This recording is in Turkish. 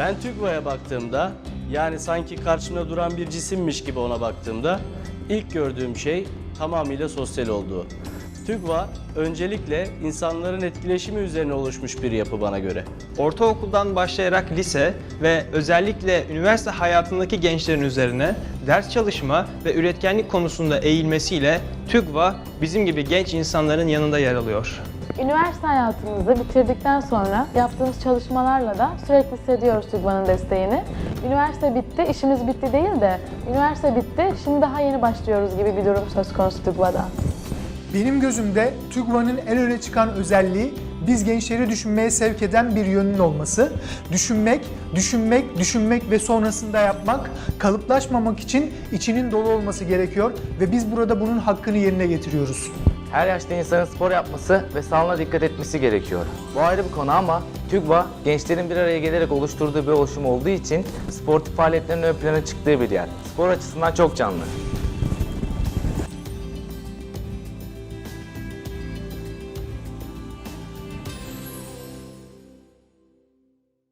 Ben TÜGVA'ya baktığımda yani sanki karşımda duran bir cisimmiş gibi ona baktığımda ilk gördüğüm şey tamamıyla sosyal olduğu. TÜGVA öncelikle insanların etkileşimi üzerine oluşmuş bir yapı bana göre. Ortaokuldan başlayarak lise ve özellikle üniversite hayatındaki gençlerin üzerine ders çalışma ve üretkenlik konusunda eğilmesiyle TÜGVA bizim gibi genç insanların yanında yer alıyor. Üniversite hayatımızı bitirdikten sonra yaptığımız çalışmalarla da sürekli hissediyoruz TÜGVA'nın desteğini. Üniversite bitti, işimiz bitti değil de üniversite bitti, şimdi daha yeni başlıyoruz gibi bir durum söz konusu TÜGVA'da. Benim gözümde TÜGVA'nın en öne çıkan özelliği biz gençleri düşünmeye sevk eden bir yönün olması. Düşünmek, düşünmek, düşünmek ve sonrasında yapmak, kalıplaşmamak için içinin dolu olması gerekiyor ve biz burada bunun hakkını yerine getiriyoruz. Her yaşta insanın spor yapması ve sağlığına dikkat etmesi gerekiyor. Bu ayrı bir konu ama TÜGVA gençlerin bir araya gelerek oluşturduğu bir oluşum olduğu için sportif faaliyetlerin ön plana çıktığı bir yer. Spor açısından çok canlı.